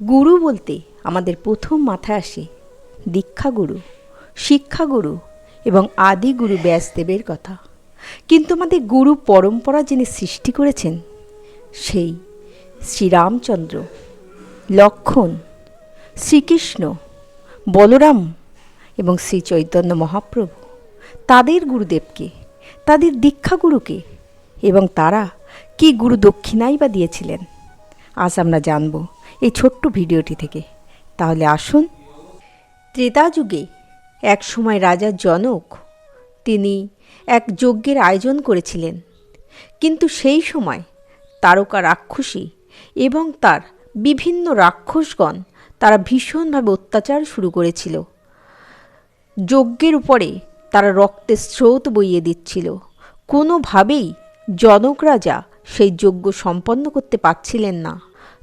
গুরু বলতে আমাদের প্রথম মাথায় আসে দীক্ষাগুরু, শিক্ষাগুরু এবং আদি গুরু ব্যাসদেবের কথা। কিন্তু আমাদের গুরু পরম্পরা যিনি সৃষ্টি করেছেন, সেই শ্রীরামচন্দ্র, লক্ষণ, শ্রীকৃষ্ণ, বলরাম এবং শ্রী চৈতন্য মহাপ্রভু, তাদের গুরুদেবকে, তাদের দীক্ষাগুরুকে এবং তারা কি গুরু দক্ষিণাই বা দিয়েছিলেন, আজ আমরা জানব। এই ছোট্ট ভিডিওটি থেকে। তাহলে আসুন। ত্রেতা যুগে এক সময় রাজা জনক, তিনি এক যজ্ঞের আয়োজন করেছিলেন। কিন্তু সেই সময় তারকা রাক্ষসী এবং তার বিভিন্ন রাক্ষসগণ তারা ভীষণভাবে অত্যাচার শুরু করেছিল। যজ্ঞের উপরে তারা রক্তের স্রোত বইয়ে দিচ্ছিল। কোনোভাবেই জনক রাজা সেই যজ্ঞ সম্পন্ন করতে পারছিলেন না।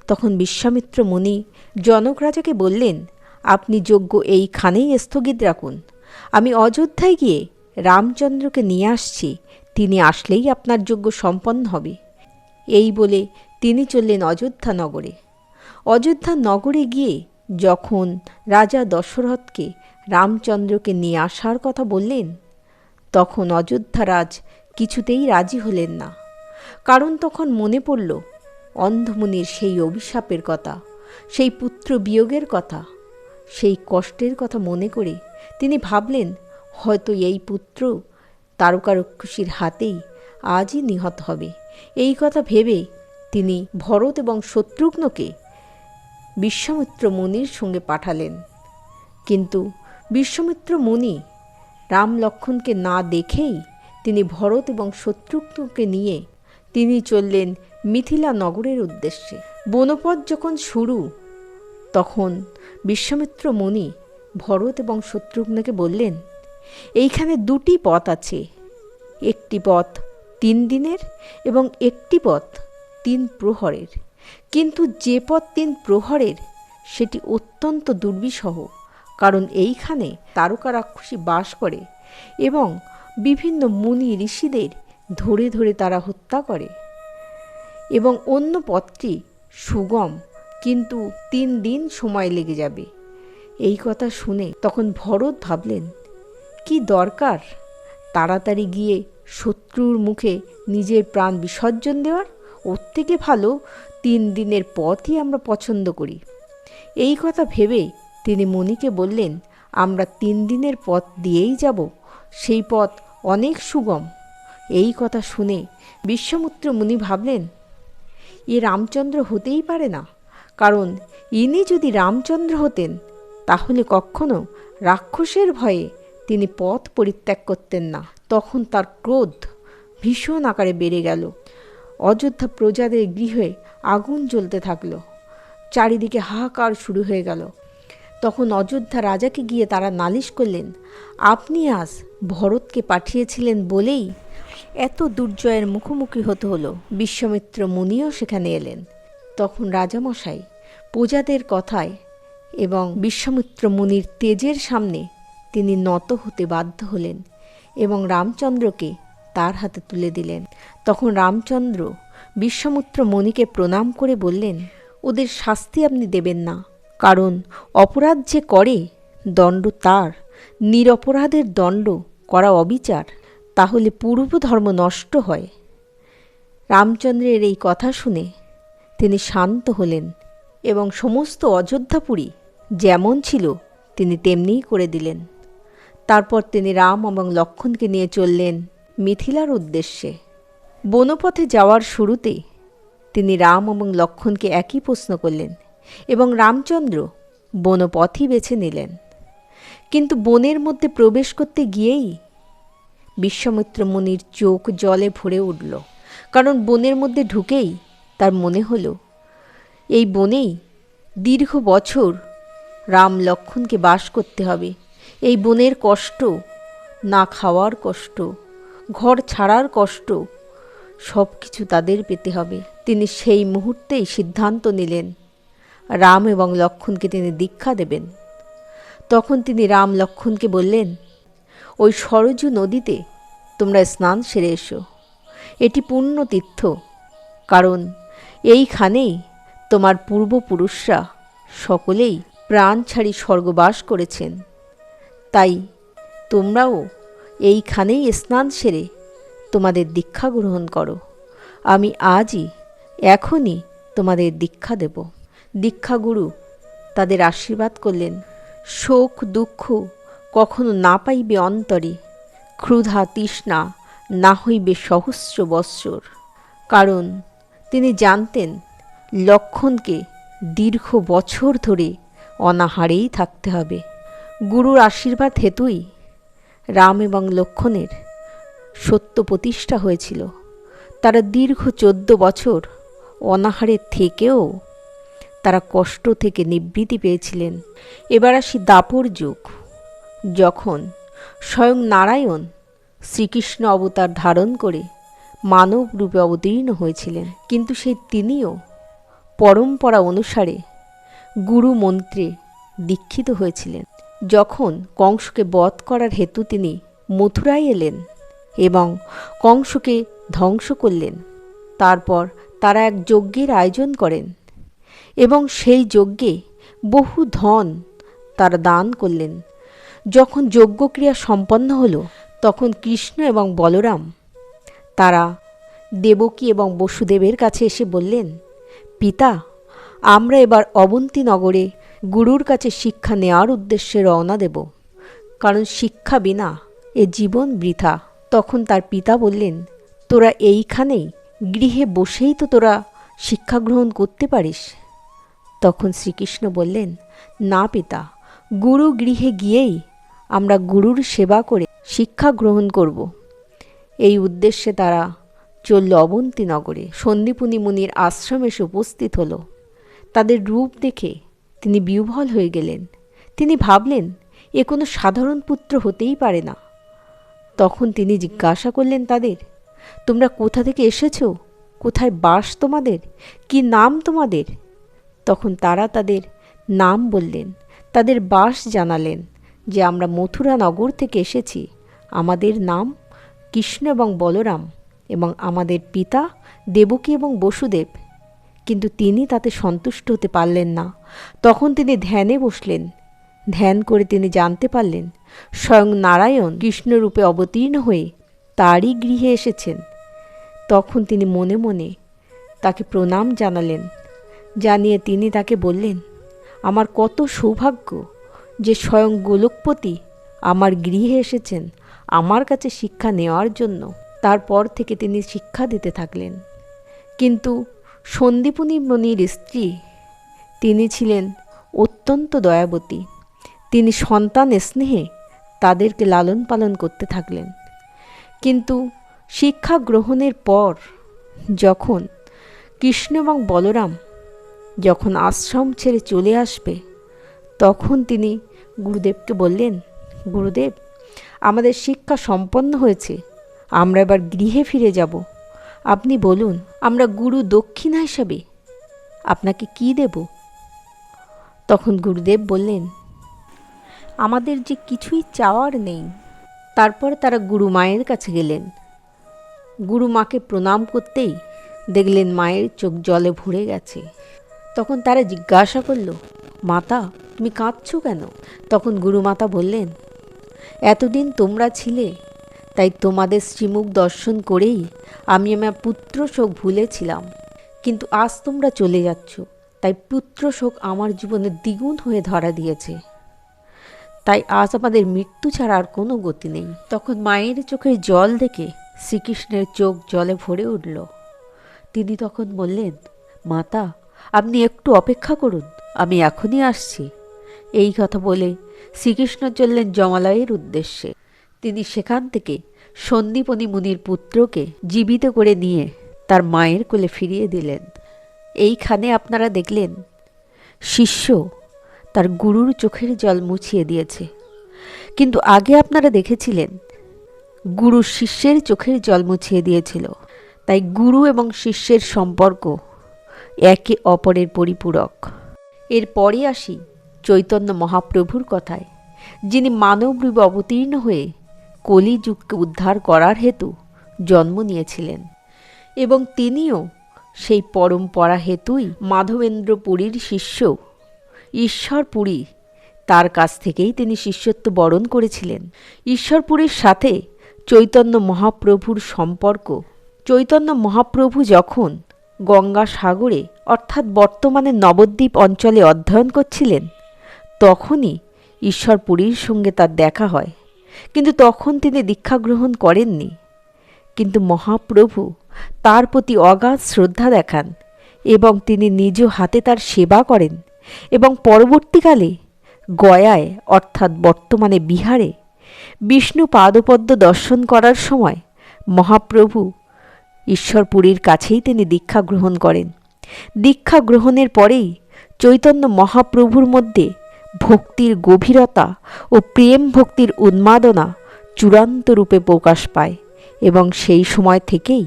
তখন বিশ্বামিত্র মুনি জনক রাজাকে বললেন, আপনি যজ্ঞ এইখানেই স্থগিত রাখুন। আমি অযোধ্যায় গিয়ে রামচন্দ্রকে নিয়ে আসছি, তিনি আসলেই আপনার যোগ্য সম্পন্ন হবে। এই বলে তিনি চললেন অযোধ্যা নগরে। অযোধ্যা নগরে গিয়ে যখন রাজা দশরথকে রামচন্দ্রকে নিয়ে আসার কথা বললেন, তখন অযোধ্যারাজ কিছুতেই রাজি হলেন না। কারণ তখন মনে পড়ল অন্ধমুনির সেই অভিশাপের কথা, সেই পুত্র বিয়োগের কথা, সেই কষ্টের কথা মনে করে তিনি ভাবলেন, হয়তো এই পুত্র তারকারক্ষসীর হাতেই আজই নিহত হবে। এই কথা ভেবে তিনি ভরত এবং শত্রুঘ্নকে বিশ্বামিত্র মুনির সঙ্গে পাঠালেন। কিন্তু বিশ্বামিত্র মুনি রাম লক্ষণকে না দেখেই তিনি ভরত এবং শত্রুঘ্নকে নিয়ে তিনি চললেন মিথিলা নগরের উদ্দেশ্যে। বনপথ যখন শুরু, তখন বিশ্বামিত্র মুনি ভরত এবং শত্রুঘ্নকে বললেন, এইখানে দুটি পথ আছে। একটি পথ তিন দিনের এবং একটি পথ তিন প্রহরের। কিন্তু যে পথ তিন প্রহরের, সেটি অত্যন্ত দুর্বিষহ, কারণ এইখানে তারকা রাক্ষসী বাস করে এবং বিভিন্ন মুনি ঋষিদের ধরে ধরে তারা হত্যা করে। এবং অন্য পথটি সুগম, কিন্তু তিন দিন সময় লেগে যাবে। এই কথা শুনে তখন ভরত ভাবলেন, কি দরকার? তাড়াতাড়ি গিয়ে শত্রুর মুখে নিজের প্রাণ বিসর্জন দেওয়ার? ওর থেকে ভালো তিন দিনের পথই আমরা পছন্দ করি। এই কথা ভেবে তিনি মণিকে বললেন, আমরা তিন দিনের পথ দিয়েই যাব। সেই পথ অনেক সুগম। এই কথা শুনে বিশ্বমিত্র মুনি ভাবলেন এ রামচন্দ্র হতেই পারে না। কারণ ইনি যদি রামচন্দ্র হতেন, তাহলে কখনো রাক্ষসের ভয়ে তিনি পথ পরিত্যাগ করতেন না। তখন তার ক্রোধ ভীষণ আকারে বেড়ে গেল। অযোধ্যা প্রজাদের গৃহে আগুন জ্বলতে থাকল। চারিদিকে হাহাকার শুরু হয়ে গেল। তখন অযোধ্যা রাজাকে গিয়ে তারা নালিশ করলেন, আপনি আজ ভরতকে পাঠিয়েছিলেন বলেই এত দুর্জয়ের মুখোমুখি হতে হলো। বিশ্বমিত্র মুনিও সেখানে এলেন। তখন রাজামশাই প্রজাদের কথায় এবং বিশ্বমিত্র মুনির তেজের সামনে তিনি নত হতে বাধ্য হলেন এবং রামচন্দ্রকে তার হাতে তুলে দিলেন। তখন রামচন্দ্র বিশ্বমিত্র মণিকে প্রণাম করে বললেন, ওদের শাস্তি আপনি দেবেন না। কারণ অপরাধ যে করে দণ্ড তার, নিরপরাধের দণ্ড করা অবিচার, তাহলে পূর্ব ধর্ম নষ্ট হয়। রামচন্দ্রের এই কথা শুনে তিনি শান্ত হলেন এবং সমস্ত অযোধ্যাপুরী যেমন ছিল তিনি তেমনিই করে দিলেন। তারপর তিনি রাম এবং লক্ষণকে নিয়ে চললেন মিথিলার উদ্দেশ্যে। বনপথে যাওয়ার শুরুতে তিনি রাম এবং লক্ষণকে একই প্রশ্ন করলেন এবং রামচন্দ্র বনপথই বেছে নিলেন। কিন্তু বনের মধ্যে প্রবেশ করতে গিয়েই বিশ্বামিত্র মুনির চোখ জলে ভরে উঠল, কারণ বনের মধ্যে ঢুকেই তার মনে হলো, এই বনেই দীর্ঘ বছর রাম লক্ষণকে বাস করতে হবে। এই বনের কষ্ট, না খাওয়ার কষ্ট, ঘর ছাড়ার কষ্ট সব কিছু তাদের পেতে হবে। তিনি সেই মুহূর্তেই সিদ্ধান্ত নিলেন রাম এবং লক্ষণকে তিনি দীক্ষা দেবেন। তখন তিনি রাম লক্ষণকে বললেন, ওই সরজু নদীতে তোমরা স্নান সেরে এসো। এটি পূর্ণ তীর্থ কারণ এইখানেই তোমার পূর্বপুরুষরা সকলেই প্রাণ ছাড়ি স্বর্গবাস করেছেন। তাই তোমরাও এইখানেই স্নান সেরে তোমাদের দীক্ষা গ্রহণ করো। আমি আজই এখনই তোমাদের দীক্ষা দেব। দীক্ষাগুরু তাদের আশীর্বাদ করলেন। শোক, দুঃখ কখনো না পাইবে অন্তরে, ক্ষুধা, তৃষ্ণা না হইবে সহস্র বৎসর। কারণ তিনি জানতেন, লক্ষণকে দীর্ঘ বছর ধরে অনাহারেই থাকতে হবে। গুরুর আশীর্বাদ হেতুই রাম এবং লক্ষণের সত্য প্রতিষ্ঠা হয়েছিল। তারা দীর্ঘ চোদ্দ বছর অনাহারের থেকেও তারা কষ্ট থেকে নিবৃত্তি পেয়েছিলেন। এবার আসি দাপর যুগ। যখন স্বয়ং নারায়ণ শ্রীকৃষ্ণ অবতার ধারণ করে মানব রূপে অবতীর্ণ হয়েছিলেন। কিন্তু সেই তিনিও পরম্পরা অনুসারে গুরু মন্ত্রে দীক্ষিত হয়েছিলেন। যখন কংসকে বধ করার হেতু তিনি মথুরায় এলেন এবং কংসকে ধ্বংস করলেন। তারপর তারা এক যজ্ঞের আয়োজন করেন। এবং সেই যজ্ঞে বহু ধন তারা দান করলেন। যখন যজ্ঞক্রিয়া সম্পন্ন হলো, তখন কৃষ্ণ এবং বলরাম তারা দেবকী এবং বসুদেবের কাছে এসে বললেন, পিতা, আমরা এবার অবন্তী নগরে গুরুর কাছে শিক্ষা নেওয়ার উদ্দেশ্যে রওনা দেব। কারণ শিক্ষা বিনা এ জীবন বৃথা। তখন তার পিতা বললেন, তোরা এইখানেই গৃহে বসেই তো তোরা শিক্ষা গ্রহণ করতে পারিস। তখন শ্রীকৃষ্ণ বললেন, না পিতা, গুরু গৃহে গিয়েই আমরা গুরুর সেবা করে শিক্ষা গ্রহণ করব। এই উদ্দেশ্যে তারা চলল অবন্তী নগরে। সন্দীপুনি মুনির আশ্রমে এসে উপস্থিত হলো। তাদের রূপ দেখে তিনি বিহ্বল হয়ে গেলেন। তিনি ভাবলেন, এ কোনো সাধারণ পুত্র হতেই পারে না। তখন তিনি জিজ্ঞাসা করলেন তাদের, তোমরা কোথা থেকে এসেছ? কোথায় বাস তোমাদের? কি নাম তোমাদের? তখন তারা তাদের নাম বললেন, তাদের বাস জানালেন যে আমরা মথুরা নগর থেকে এসেছি। আমাদের নাম কৃষ্ণ এবং বলরাম এবং আমাদের পিতা দেবকী এবং বসুদেব। কিন্তু তিনি তাতে সন্তুষ্ট হতে পারলেন না। তখন তিনি ধ্যানে বসলেন। ধ্যান করে তিনি জানতে পারলেন, স্বয়ং নারায়ণ কৃষ্ণরূপে অবতীর্ণ হয়ে তারই গৃহে এসেছেন। তখন তিনি মনে মনে তাকে প্রণাম জানালেন। জানিয়ে তিনি তাকে বললেন, আমার কত সৌভাগ্য যে স্বয়ং গোলকপতি আমার গৃহে এসেছেন আমার কাছে শিক্ষা নেওয়ার জন্য। তারপর থেকে তিনি শিক্ষা দিতে থাকলেন। কিন্তু সন্দীপনী মনির স্ত্রী, তিনি ছিলেন অত্যন্ত দয়াবতী। তিনি সন্তান স্নেহে তাদেরকে লালন পালন করতে থাকলেন। কিন্তু শিক্ষা গ্রহণের পর যখন কৃষ্ণ এবং বলরাম যখন আশ্রম ছেড়ে চলে আসবে, তখন তিনি গুরুদেবকে বললেন, গুরুদেব, আমাদের শিক্ষা সম্পন্ন হয়েছে, আমরা এবার গৃহে ফিরে যাব। আপনি বলুন, আমরা গুরু দক্ষিণা হিসাবে আপনাকে কি দেব? তখন গুরুদেব বললেন, আমাদের যে কিছুই চাওয়ার নেই। তারপর তারা গুরু মায়ের কাছে গেলেন। গুরু মাকে প্রণাম করতেই দেখলেন মায়ের চোখ জলে ভরে গেছে। তখন তারা জিজ্ঞাসা করল, মাতা, তুমি কাঁদছো কেন? তখন গুরুমাতা বললেন, এতদিন তোমরা ছিলে, তাই তোমাদের শ্রীমুখ দর্শন করেই আমি আমার পুত্র শোক ভুলেছিলাম। কিন্তু আজ তোমরা চলে যাচ্ছ, তাই পুত্র শোক আমার জীবনে দ্বিগুণ হয়ে ধরা দিয়েছে। তাই আজ আমাদের মৃত্যু ছাড়া আর কোনো গতি নেই। তখন মায়ের চোখের জল দেখে শ্রীকৃষ্ণের চোখ জলে ভরে উঠল। তিনি তখন বললেন, মাতা আপনি একটু অপেক্ষা করুন, আমি এখনই আসছি। এই কথা বলে শ্রীকৃষ্ণ চললেন জমালয়ের উদ্দেশ্যে। তিনি সেখান থেকে সন্দীপনী মুনির পুত্রকে জীবিত করে নিয়ে তার মায়ের কোলে ফিরিয়ে দিলেন। এইখানে আপনারা দেখলেন, শিষ্য তার গুরুর চোখের জল মুছিয়ে দিয়েছে। কিন্তু আগে আপনারা দেখেছিলেন, গুরু শিষ্যের চোখের জল মুছিয়ে দিয়েছিল। তাই গুরু এবং শিষ্যের সম্পর্ক একে অপরের পরিপূরক। এরপরে আসি চৈতন্য মহাপ্রভুর কথায়, যিনি মানবরূপে অবতীর্ণ হয়ে কলিযুগকে উদ্ধার করার হেতু জন্ম নিয়েছিলেন এবং তিনিও সেই পরম্পরা হেতুই মাধবেন্দ্র পুরীর শিষ্য ঈশ্বরপুরী তার কাছ থেকেই তিনি শিষ্যত্ব বরণ করেছিলেন। ঈশ্বরপুরীর সাথে চৈতন্য মহাপ্রভুর সম্পর্ক। চৈতন্য মহাপ্রভু যখন গঙ্গা সাগরে, অর্থাৎ বর্তমানে নবদ্বীপ অঞ্চলে অধ্যয়ন করছিলেন, তখনই ঈশ্বরপুরীর সঙ্গে তার দেখা হয়। কিন্তু তখন তিনি দীক্ষা গ্রহণ করেননি। কিন্তু মহাপ্রভু তার প্রতি অগাধ শ্রদ্ধা দেখান এবং তিনি নিজ হাতে তার সেবা করেন এবং পরবর্তীকালে গয়ায়, অর্থাৎ বর্তমানে বিহারে, বিষ্ণু পাদপদ্ম দর্শন করার সময় মহাপ্রভু ঈশ্বরপুরীর কাছেই তিনি দীক্ষা গ্রহণ করেন। দীক্ষা গ্রহণের পরেই চৈতন্য মহাপ্রভুর মধ্যে ভক্তির গভীরতা ও প্রেম ভক্তির উন্মাদনা চূড়ান্ত রূপে প্রকাশ পায় এবং সেই সময় থেকেই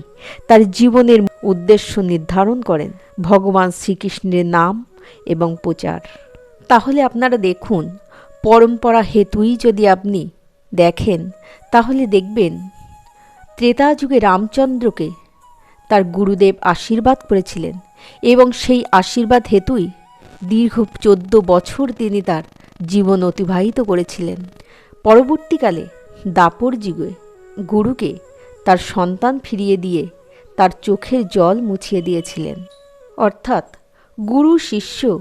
তার জীবনের উদ্দেশ্য নির্ধারণ করেন ভগবান শ্রীকৃষ্ণের নাম এবং প্রচার। তাহলে আপনারা দেখুন, পরম্পরা হেতুই যদি আপনি দেখেন, তাহলে দেখবেন, ত্রেতা যুগে রামচন্দ্রকে তার গুরুদেব আশীর্বাদ করেছিলেন এবং সেই আশীর্বাদ হেতুই দীর্ঘ চোদ্দ বছর তিনি তার জীবন অতিবাহিত করেছিলেন। পরবর্তীকালে দাপর যুগে গুরুকে তার সন্তান ফিরিয়ে দিয়ে তার চোখের জল মুছিয়ে দিয়েছিলেন। অর্থাৎ গুরু শিষ্য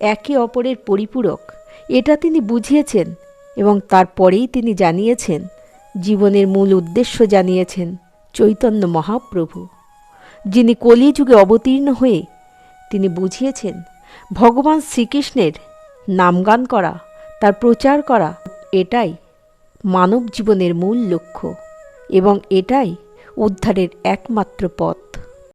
একে অপরের পরিপূরক, এটা তিনি বুঝিয়েছেন এবং তারপরেই তিনি জানিয়েছেন, জীবনের মূল উদ্দেশ্য জানিয়েছেন চৈতন্য মহাপ্রভু। যিনি কলিযুগে অবতীর্ণ হয়ে তিনি বুঝিয়েছেন, ভগবান শ্রীকৃষ্ণের নামগান করা, তার প্রচার করা, এটাই মানব জীবনের মূল লক্ষ্য এবং এটাই উদ্ধারের একমাত্র পথ।